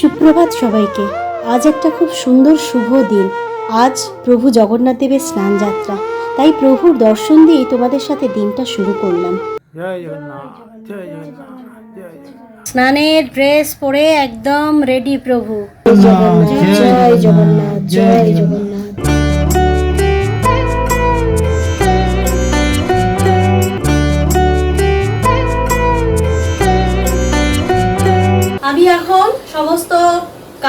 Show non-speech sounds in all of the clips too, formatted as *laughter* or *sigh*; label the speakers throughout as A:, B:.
A: সুপ্রভাত সবাইকে। আজ একটা খুব সুন্দর শুভ দিন। আজ প্রভু জগন্নাথ দেবের স্নান যাত্রা। তাই প্রভুর দর্শন দিয়ে তোমাদের সাথে দিনটা শুরু করলাম। স্নানের ড্রেস পরে একদম রেডি প্রভু।
B: জয়
A: জগন্নাথ জয় জগন্নাথ।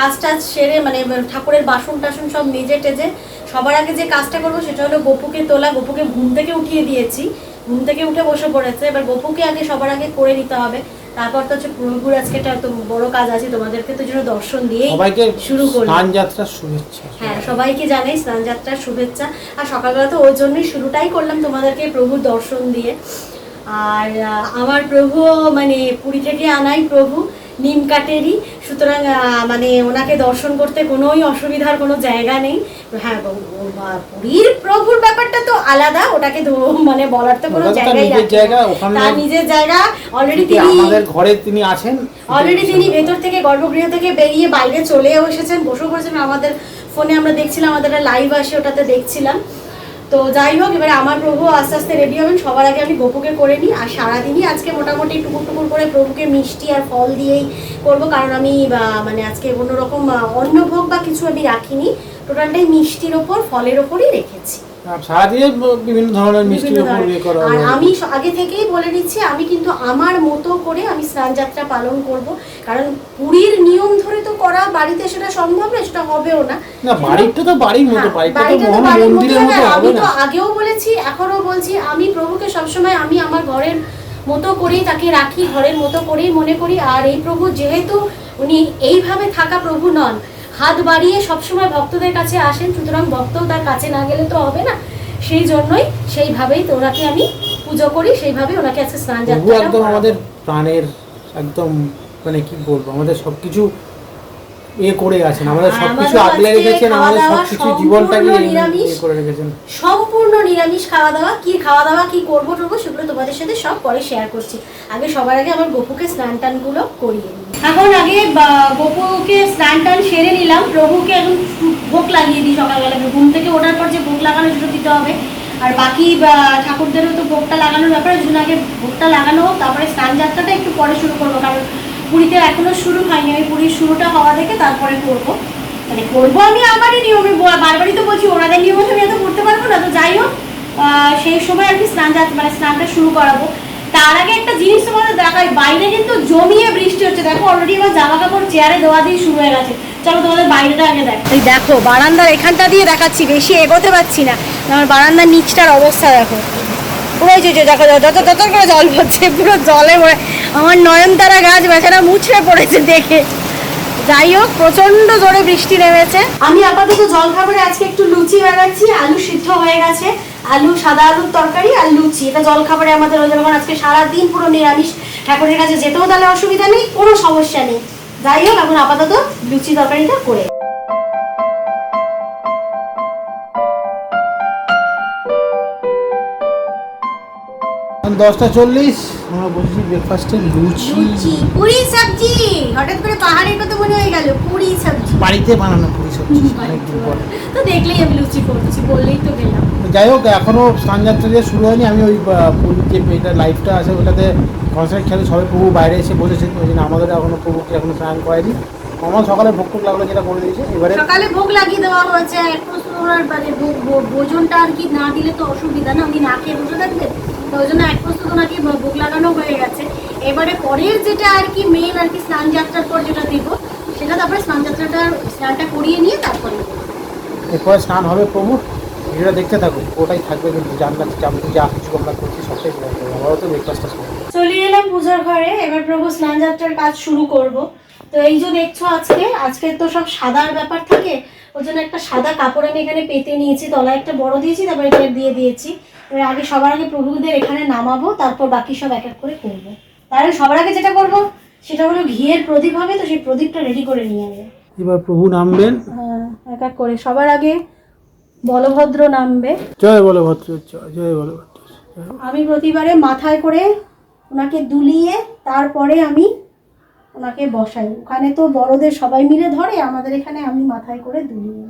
A: কাজ টাজ সেরে মানে ঠাকুরের বাসন টাসন সব মেজে টেজে সবার আগে যে কাজটা করব সেটা হলো গপুকে তোলা গপুকে ঘুম থেকে উঠিয়ে দিয়েছি। ঘুম থেকে উঠে বসে পড়েছে। এবার গপুকে আগে সবার আগে করে নিতে হবে। তারপর তো হচ্ছে প্রভুর আজকে একটা তো বড় কাজ আছে তোমাদেরকে তো জন্য দর্শন দিয়েই
B: সবাইকে
A: শুরু করলাম।
B: স্নান যাত্রার শুভেচ্ছা।
A: হ্যাঁ সবাইকে জানাই স্নান যাত্রার শুভেচ্ছা। আর সকালবেলা তো ওই জন্যই শুরুটাই করলাম তোমাদেরকে প্রভুর দর্শন দিয়ে। আর আমার প্রভু মানে পুরী থেকে আনাই প্রভু। নিম কাটেরই সুতরাং মানে ওনাকে দর্শন করতে কোনোই অসুবিধার কোনো জায়গা নেই। হ্যাঁ পুরীর প্রভুর ব্যাপারটা তো আলাদা। ওটাকে মানে বলার তো কোনো জায়গাই
B: নিজের
A: না।
B: জায়গা,
A: তার নিজের জায়গা। অলরেডি তিনি
B: আমাদের ঘরে তিনি আছেন
A: অলরেডি তিনি ভেতর থেকে গর্ভগৃহ থেকে বেরিয়ে বাইরে চলেও এসেছেন। বসে পড়েছেন আমাদের ফোনে আমরা দেখছিলাম আমাদের লাইভ আসে ওটাতে দেখছিলাম। তো যাই হোক, এবারে আমার প্রভু আস্তে আস্তে রেডি হবেন। সবার আগে আমি গোপুকে করে নিই, আর সারাদিনই আজকে মোটামুটি টুকুর টুকুর করে প্রভুকে মিষ্টি আর ফল দিয়েই করব, কারণ আমি মানে আজকে কোনো রকম অন্নভোগ বা কিছু আমি রাখিনি। টোটালটাই মিষ্টির ওপর, ফলের ওপরই রেখেছি।
B: বিভিন্ন ধরনের
A: ধরনের।
B: ইয়ে করা
A: আর আমি আগে থেকেই বলে দিচ্ছি আমি কিন্তু আমার মতো করে আমি স্নান যাত্রা পালন করব। কারণ পুরীর নিয়ম ধরে তো করা বাড়িতে সেটা সম্ভব না সেটা হবেও না।
B: না বাড়িটা তো বাড়ির মতো
A: হ্যাঁ,
B: বাড়িটা তো মন্দিরের মতো
A: আমি তো আগেও বলেছি এখনও বলছি আমি প্রভুকে সবসময় আমি আমার ঘরের মতো করেই তাকে রাখি ঘরের মতো করেই মনে করি। আর এই প্রভু যেহেতু উনি এইভাবে থাকা প্রভু নন হাত বাড়িয়ে সবসময় ভক্তদের কাছে আসেন সুতরাং ভক্ত তার কাছে না গেলে তো হবে না। সেই জন্যই সেইভাবেই তো ওনাকে আমি পুজো করি সেইভাবেই ওনাকে আজকে স্নান যাত্রা
B: একদম আমাদের প্রাণের একদম মানে কি বলব আমাদের সবকিছু এ করে আছেন আমাদের সবকিছু আগলে রেখেছেন আমাদের সবকিছু জীবনটাকে
A: নিরামিষ।
B: করে রেখেছেন।
A: সম্পূর্ণ নিরামিষ খাওয়া দাওয়া কি খাওয়া দাওয়া কি করব টরবো সেগুলো তোমাদের সাথে সব পরে শেয়ার করছি। আগে সবার আগে আমার গপুকে স্নান টানগুলো করিয়ে এখন আগে গপুকে স্নান টান সেরে নিলাম। প্রভুকে এখন ভোগ লাগিয়ে দিই সকালবেলা। ঘুম থেকে ওঠার পর যে ভোগ লাগানো, সেটা দিতে হবে। আর বাকি ঠাকুরদেরও তো ভোগটা লাগানোর ব্যাপার। ওই আগে ভোগটা লাগানো হোক, তারপরে স্নান যাত্রাটা একটু পরে শুরু করব। কারণ পুরীতে এখনও শুরু হয়নি। আমি পুরীর শুরুটা হওয়া থেকে তারপরে করব। মানে করব আমি আমারই নিয়মে। বারবারই তো বলছি, ওনাদের নিয়মে আমি এত করতে পারব না। তো যাই হোক সেই সময় আর কি স্নান যাত- মানে স্নানটা শুরু করাবো। তার আগে একটা জিনিস তোমাদের দেখাই। বাইরে কিন্তু জমিয়ে বৃষ্টি হচ্ছে। দেখো অলরেডি আমার জামা কাপড় চেয়ারে দেওয়া দিয়ে শুরু হয়ে গেছে। চলো তোমাদের বাইরেটা আগে দেখ। এই দেখো বারান্দার এখানটা দিয়ে দেখাচ্ছি বেশি এগোতে পারছি না। আমার বারান্দার নিচটার অবস্থা দেখো। পুরো যে দেখো যত করে জল পড়ছে পুরো জলে ভরে। আমার নয়নতারা গাছ বেচারা মুছড়ে পড়েছে দেখে। যাই হোক প্রচণ্ড জোরে বৃষ্টি নেমেছে। আমি আপাতত জল খাবারে আজকে একটু লুচি বানাচ্ছি আলু সিদ্ধ হয়ে গেছে। আলু সাদা আলুর তরকারি আর লুচি। এটা জল খাবারে আমাদের ওই জন্য আজকে সারাদিন পুরো নিরামিষ ঠাকুরের কাছে যেতেও তাহলে অসুবিধা নেই কোনো সমস্যা নেই। যাই হোক এখন আপাতত লুচি তরকারিটা করে
B: দশটা চল্লিশ আমরা বসেছি ব্রেকফাস্টে লুচি।
A: লুচি পুরি সবজি। হঠাৎ করে পাহাড়ের কথা মনে হয়ে গেল পুরি সবজি।
B: বাড়িতে বানানো পুরি অনেকদিন পর।
A: তো দেখলেই আমি লুচি বললেই তো গেলাম।
B: যাই হোক এখনও স্নান যাত্রা যে শুরু হয়নি আমি ওই যে এটা লাইফটা আছে ওটাতে কনসার্ট খেলে সবাই প্রভু বাইরে এসে বসেছেন ওই জন্য আমাদের এখনও প্রভুকে এখনও স্নান করায়নি। আমার সকালে ভোগ টোক লাগল যেটা করে দিয়েছে এবারে
A: সকালে ভোগ লাগিয়ে দেওয়া হয়েছে ওনার মানে ভোজনটা আর কি না দিলে তো অসুবিধা না উনি না খেয়ে বসে থাকবেন তো ওই জন্য এক প্রস্তুত ওনাকে ভোগ লাগানো হয়ে গেছে। এবারে পরের যেটা আর কি মেন আর কি স্নান যাত্রার পর যেটা দিব সেটা তারপরে স্নান যাত্রাটা স্নানটা করিয়ে নিয়ে তারপরে
B: এরপরে স্নান হবে প্রভুর ভিডিওটা দেখতে থাকো ওটাই থাকবে কিন্তু জানলা আমি যা কিছু আমরা করছি সবটাই করব। আমারও তো ব্রেকফাস্টটা
A: চলে এলাম পূজার ঘরে এবার প্রভু স্নান যাত্রার কাজ শুরু করব। তো এই যে দেখছ আজকে আজকে তো সব সাদার ব্যাপার থাকে ওই জন্য একটা সাদা কাপড় আমি এখানে পেতে নিয়েছি তলায় একটা বড় দিয়েছি তারপরে এটা দিয়ে দিয়েছি। এবার আগে সবার আগে প্রভুদের এখানে নামাবো তারপর বাকি সব এক এক করে করব। তাহলে সবার আগে যেটা করব সেটা হলো ঘিয়ের প্রদীপ হবে তো সেই প্রদীপটা রেডি করে নিয়ে যাবে
B: এবার প্রভু নামবেন।
A: হ্যাঁ এক এক করে। সবার আগে বলভদ্র নামবে।
B: জয় বলভদ্র জয় জয় বলো ভদ্র জয়।
A: আমি প্রতিবারে মাথায় করে ওনাকে দুলিয়ে তারপরে আমি ওনাকে বসাই। ওখানে তো বড়দের সবাই মিলে ধরে আমাদের এখানে আমি মাথায় করে দুলিয়ে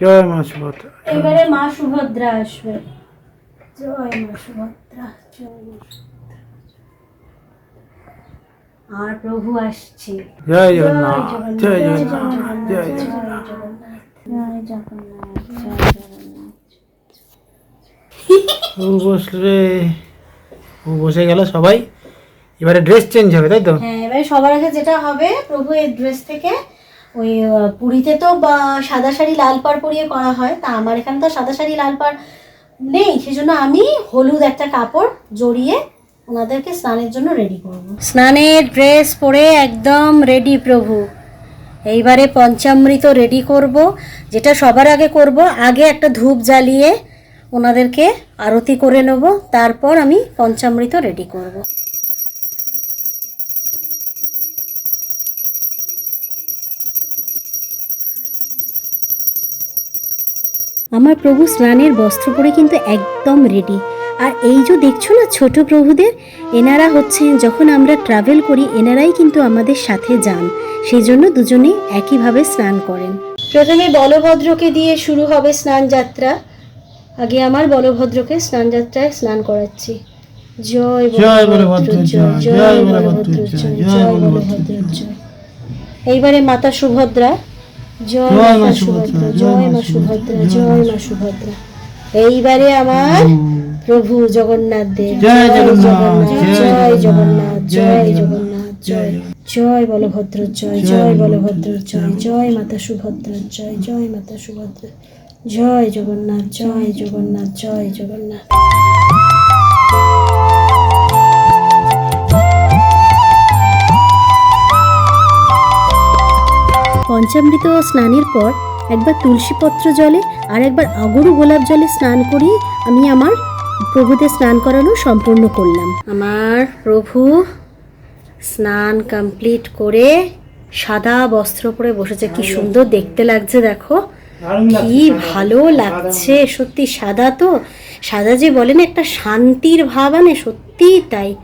A: জয় মা।
B: সুভদ্রা
A: এবারে মা সুভদ্রা। আসবে। জয় মা সুভদ্রা জয় মা। আর প্রভু আসছে।
B: জয় জগন্নাথ জয় জগন্নাথ জয় জগন্নাথ।
A: জয় জগন্নাথ জয় জগন্নাথ।
B: বসলে বসে গেল সবাই। এবারে ড্রেস চেঞ্জ হবে তাই তো?
A: হ্যাঁ এবারে সবার আগে যেটা হবে প্রভু এই ড্রেস থেকে ওই পুরীতে তো বা সাদা শাড়ি লাল পাড় পরিয়ে করা হয় তা আমার এখানে তো সাদা শাড়ি লাল পাড় নেই। সেজন্য আমি হলুদ একটা কাপড় জড়িয়ে ওনাদেরকে স্নানের জন্য রেডি করব। স্নানের ড্রেস পরে একদম রেডি প্রভু। এইবারে পঞ্চামৃত রেডি করব, যেটা সবার আগে করব, আগে একটা ধূপ জ্বালিয়ে ওনাদেরকে আরতি করে নেব, তারপর আমি পঞ্চামৃত রেডি করব।
C: আমার প্রভু স্নানের বস্ত্র পরে কিন্তু একদম রেডি আর এই যে দেখছ না ছোট প্রভুদের এনারা হচ্ছেন যখন আমরা ট্রাভেল করি এনারাই কিন্তু আমাদের সাথে যান। সেই জন্য দুজনেই একইভাবে স্নান করেন।
A: প্রথমে বলভদ্রকে দিয়ে শুরু হবে স্নান যাত্রা। আগে আমার বলভদ্রকে স্নান যাত্রায় স্নান করাচ্ছি। জয়
B: জয়
A: বলভদ্র
B: বলভদ্র
A: জয়
B: জয়,
A: জয়
B: জয়
A: বলভদ্র
B: বলভদ্র
A: জয়
B: জয়,
A: জয়
B: জয়
A: বলভদ্র জয়। এইবারে মাতা সুভদ্রা জয়
B: মা
A: মাতা
B: সুভদ্রা, জয় মা
A: সুভদ্রা, জয় মা সুভদ্রা। এইবারে আমার প্রভু জগন্নাথ দেব।
B: জয় জগন্নাথ, জয়
A: জয়
B: জগন্নাথ, জয় জগন্নাথ,
A: জগন্নাথ। জয় জয় বলভদ্র জয় জয় বলভদ্র জয় জয় মাতা সুভদ্রা জয় জয় মাতা সুভদ্রা। জয় জগন্নাথ জয় জগন্নাথ জয় জগন্নাথ।
C: পঞ্চামৃত স্নানের পর একবার তুলসীপত্র জলে আর একবার আগরু গোলাপ জলে স্নান করিয়ে আমি আমার প্রভুদের স্নান করানো সম্পূর্ণ করলাম।
A: আমার প্রভু স্নান কমপ্লিট করে সাদা বস্ত্র পরে বসেছে। কি সুন্দর দেখতে লাগছে, দেখো। কি ভালো লাগছে, সত্যি সাদা তো। সাদা যে বলেন একটা শান্তির ভাব আনে, সত্যি তাই।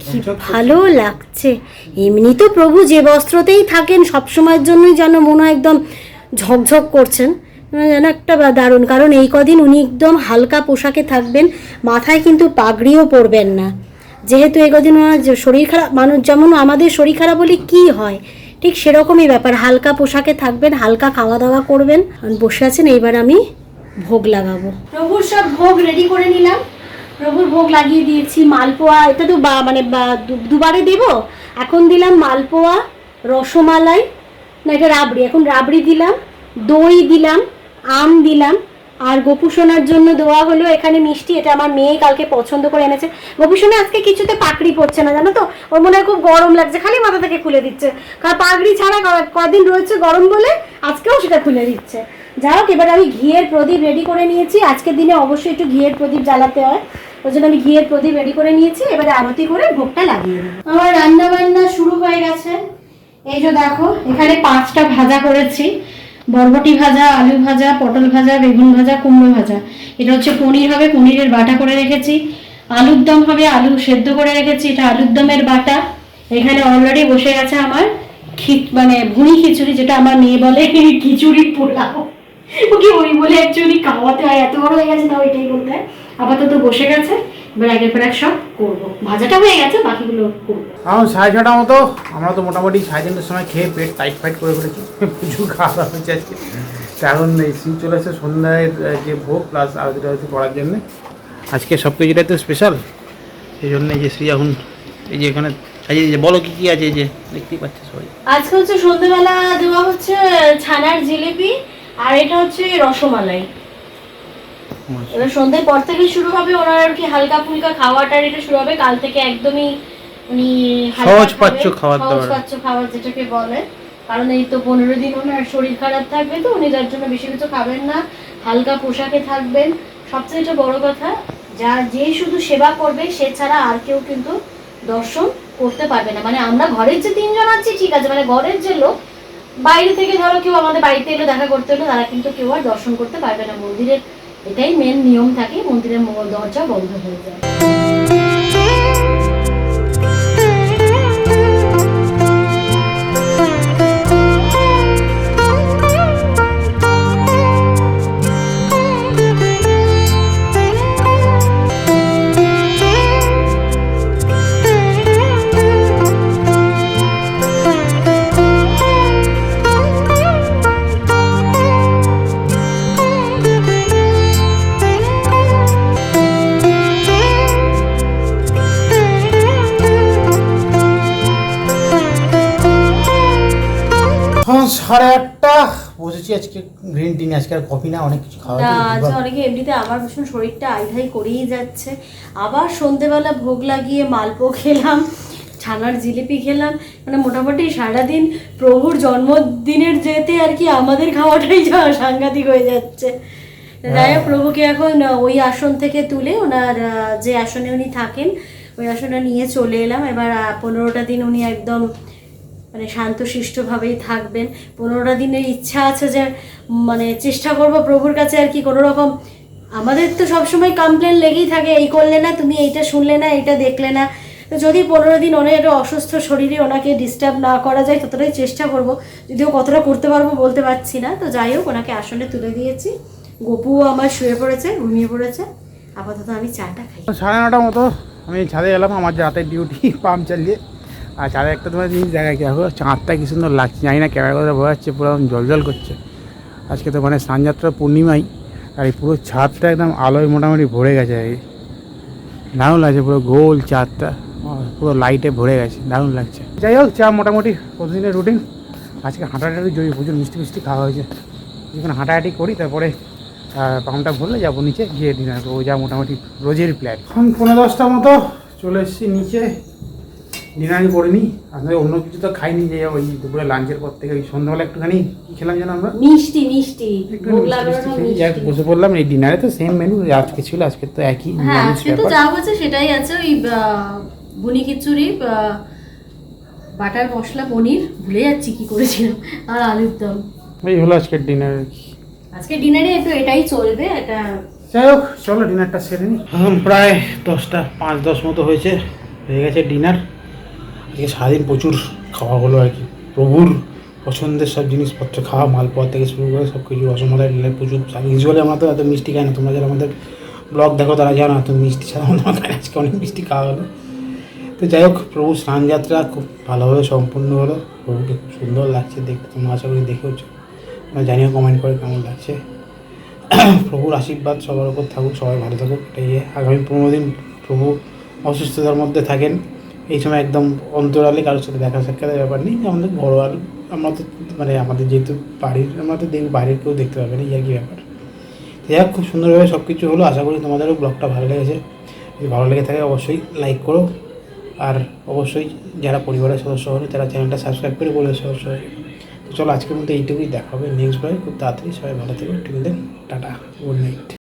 A: কি ভালো লাগছে। এমনি তো প্রভু যে বস্ত্রতেই থাকেন সব সময়ের জন্যই যেন মনে একদম ঝকঝক করছেন। যেন একটা দারুণ। কারণ এই কদিন উনি একদম হালকা পোশাকে থাকবেন, মাথায় কিন্তু পাগড়িও পরবেন না। যেহেতু এই কদিন ওনার শরীর খারাপ, মানুষ যেমন আমাদের শরীর খারাপ হলে কি হয়? ঠিক সেরকমই ব্যাপার। হালকা পোশাকে থাকবেন, হালকা খাওয়া দাওয়া করবেন। বসে আছেন, এইবার আমি ভোগ লাগাবো। প্রভুর সব ভোগ রেডি করে নিলাম। প্রভুর ভোগ লাগিয়ে দিয়েছি, মালপোয়া, এটা তো বা- মানে দুবারে দেব? এখন দিলাম মালপোয়া, রসমালাই, না এটা রাবড়ি, এখন রাবড়ি দিলাম, দই দিলাম আম দিলাম, আর গোপুসোনার জন্য দেওয়া হলো এখানে মিষ্টি, এটা আমার মেয়ে কালকে পছন্দ করে এনেছে। গোপুসোনা আজকে কিছুতে পাকড়ি পড়ছে না, জানো তো? ওর মনে হয় খুব গরম লাগছে, খালি মাথা থেকে খুলে দিচ্ছে। কারণ পাগড়ি ছাড়া কদিন রয়েছে গরম বলে, আজকেও সেটা খুলে দিচ্ছে। যাই হোক, এবার আমি ঘিয়ের প্রদীপ রেডি করে নিয়েছি। আজকের দিনে অবশ্যই একটু ঘিয়ের প্রদীপ জ্বালাতে হয়। ওই জন্য আমি ঘিয়ের প্রদীপ রেডি করে নিয়েছি। এবারে আরতি করে ভোগটা লাগিয়ে দেবো আমার রান্না বান্না শুরু হয়ে গেছে। এই যে দেখো, এখানে পাঁচটা ভাজা করেছি। বরবটি ভাজা, আলু ভাজা, পটল ভাজা, বেগুন ভাজা, কুমড়ো ভাজা। এটা হচ্ছে পনির হবে, পনিরের বাটা করে রেখেছি। আলুর দম হবে, আলু সেদ্ধ করে রেখেছি। এটা আলুর দমের বাটা। এখানে অলরেডি বসে গেছে আমার মানে ভুঁড়ি খিচুড়ি, যেটা আমার মেয়ে বলে, *laughs* খিচুড়ি পোলাও। ওকে ওই বলে অ্যাকচুয়ালি খাওয়াতে হয়, এত বড় হয়ে গেছে না ওইটাই বলতে হয়। আপাতত বসে গেছে। এবার একের পর এক সব করব। ভাজাটা হয়ে গেছে বাকিগুলো করব।
B: এখন সাড়ে ছটা মতো আমরা তো মোটামুটি সাড়ে তিনটের সময় খেয়ে পেট টাইট ফাইট করে ফেলেছি। প্রচুর খাওয়া দাওয়া হয়েছে আজকে। তা এখন এই শ্রী চলে এসে সন্ধ্যায় যে ভোগ প্লাস আরতিটা হচ্ছে করার জন্যে। আজকে সব কিছুটাই তো স্পেশাল সেই জন্য যে শ্রী এখন এই যে এখানে যে বলো কি কি আছে এই যে দেখতেই পাচ্ছে সবাই।
A: আজকে হচ্ছে সন্ধ্যেবেলা দেওয়া হচ্ছে ছানার জিলিপি আর এটা হচ্ছে রসমালাই। এবার সন্ধ্যের পর থেকে শুরু হবে ওনার আর কি হালকা ফুলকা খাওয়াটার এটা শুরু হবে। কাল থেকে একদমই উনি
B: সহজ পাচ্য খাবার
A: সহজ খাবার যেটাকে বলে। কারণ এই তো পনেরো দিন ওনার শরীর খারাপ থাকবে তো উনি যার জন্য বেশি কিছু খাবেন না। হালকা পোশাকে থাকবেন। সবচেয়ে বড় কথা যা যে শুধু সেবা করবে সে ছাড়া আর কেউ কিন্তু দর্শন করতে পারবে না। মানে আমরা ঘরের যে তিনজন আছি ঠিক আছে মানে ঘরের যে লোক বাইরে থেকে ধরো কেউ আমাদের বাড়িতে এলো দেখা করতে এলো তারা কিন্তু কেউ আর দর্শন করতে পারবে না। মন্দিরের এটাই মেন নিয়ম থাকে মন্দিরের দরজা বন্ধ হয়ে যায়।
B: এখন সাড়ে আটটা বসেছি আজকে গ্রিন টি আজকে আর কফি না অনেক কিছু খাওয়া
A: আজ অনেকে এমনিতে আমার ভীষণ শরীরটা আইধাই করেই যাচ্ছে। আবার সন্ধেবেলা ভোগ লাগিয়ে মালপো খেলাম ছানার জিলিপি খেলাম। মানে মোটামুটি সারাদিন প্রভুর জন্মদিনের যেতে আর কি আমাদের খাওয়াটাই যা সাংঘাতিক হয়ে যাচ্ছে। যাই হোক প্রভুকে এখন ওই আসন থেকে তুলে ওনার যে আসনে উনি থাকেন ওই আসনে নিয়ে চলে এলাম। এবার পনেরোটা দিন উনি একদম মানে শান্তশিষ্টভাবেই থাকবেন। পনেরোটা দিনের ইচ্ছা আছে যে মানে চেষ্টা করব প্রভুর কাছে আর কি কোনো রকম। আমাদের তো সবসময় কমপ্লেন লেগেই থাকে, এই করলে না, তুমি এইটা শুনলে না, এইটা দেখলে না। তো যদি পনেরো দিন অনেক অসুস্থ শরীরে ওনাকে ডিস্টার্ব না করা যায়, ততটাই চেষ্টা করব। যদিও কতটা করতে পারব বলতে পারছি না, তো যাই হোক, ওনাকে আসনে তুলে দিয়েছি। গপুও আমার শুয়ে পড়েছে, ঘুমিয়ে পড়েছে। আপাতত আমি চাটা খাই।
B: সাড়ে নটার মতো আমি ছাদে এলাম, আমার যে রাতের ডিউটি পাম্প চালিয়ে। আর চাঁদে একটা তোমার জিনিস দেখা কি চাঁদটা কি সুন্দর লাগছে, জানি না ক্যামেরা করে বোঝা যাচ্ছে, পুরো জল জল করছে। আজকে তো মানে সানযাত্রা পূর্ণিমাই, আর এই পুরো ছাদটা একদম আলোয় মোটামুটি ভরে গেছে। আর দারুণ লাগছে, পুরো গোল চাঁদটা পুরো লাইটে ভরে গেছে, দারুণ লাগছে। যাই হোক, চা মোটামুটি প্রতিদিনের রুটিন আজকে হাঁটাহাঁটি জড়ি প্রচুর মিষ্টি মিষ্টি খাওয়া হয়েছে। যেখানে হাঁটাহাঁটি করি, তারপরে পাম্পটা ভরলে যাব নিচে, গিয়ে ডিনার করব। যা মোটামুটি রোজের প্ল্যান এখন পনেরো দশটা মতো, চলে এসেছি নিচে। ডিনারই করিনি আসলে অন্য কিছু তো খাইনি যে ওই দুপুরে লাঞ্চের পর থেকে ওই সন্ধ্যাবেলা একটুখানি কি খেলাম যেন আমরা?
A: মিষ্টি মিষ্টি
B: বসে পড়লাম এই ডিনারে তো সেম মেনু আজকে ছিল আজকে তো একই
A: হ্যাঁ আজকে তো। যা হয়েছে সেটাই আছে ওই বুনি খিচুড়ি বাটার মশলা পনির ভুলে যাচ্ছি কি করেছিলাম আর আলুর দম।
B: এই হলো আজকের ডিনার। আর
A: আজকে ডিনারে একটু এটাই চলবে এটা
B: যাই হোক চলো ডিনারটা সেরে নিই প্রায় দশটা পাঁচ দশ মতো হয়েছে হয়ে গেছে ডিনার। আজকে সারাদিন প্রচুর খাওয়া হলো আর কি। প্রভুর পছন্দের সব জিনিসপত্র, খাওয়া, মালপোয়া থেকে শুরু করে সব কিছু রসমলাই ডিনার প্রচুর ইউজুয়ালি আমরা তো এত মিষ্টি খাই না, তোমরা যারা আমাদের ব্লগ দেখো তারা জানো এত মিষ্টি ছাড়া আমরা খাই আজকে অনেক মিষ্টি খাওয়া হলো। তো যাই হোক প্রভু স্নানযাত্রা খুব ভালোভাবে সম্পূর্ণ হলো। প্রভুকে খুব সুন্দর লাগছে দেখতে, তোমরা আশা করি দেখেওছো। তোমরা জানিও কমেন্ট করে কেমন লাগছে। প্রভুর আশীর্বাদ সবার উপর থাকুক, সবাই ভালো থাকুক, এটাই আগামী পনেরো দিন প্রভু অসুস্থতার মধ্যে থাকেন। এই সময় একদম অন্তরালে কারোর সাথে দেখা সাক্ষাতের ব্যাপার নেই। আমাদের ঘরোয়া আমরা তো মানে আমাদের যেহেতু বাড়ির আমরা তো দেখব বাইরের কেউ দেখতে পাবে না এই কি ব্যাপার। যাই হোক, খুব সুন্দরভাবে সব কিছু হলো। আশা করি তোমাদেরও ব্লগটা ভালো লেগেছে। যদি ভালো লেগে থাকে অবশ্যই লাইক করো। আর অবশ্যই যারা পরিবারের সদস্য হলো তারা চ্যানেলটা সাবস্ক্রাইব করে বলে সদস্য হয়ে। তো চলো আজকের মধ্যে এইটুকুই দেখা হবে নেক্সট ব্লগে খুব তাড়াতাড়ি সবাই ভালো থেকো। Till then tata. Good night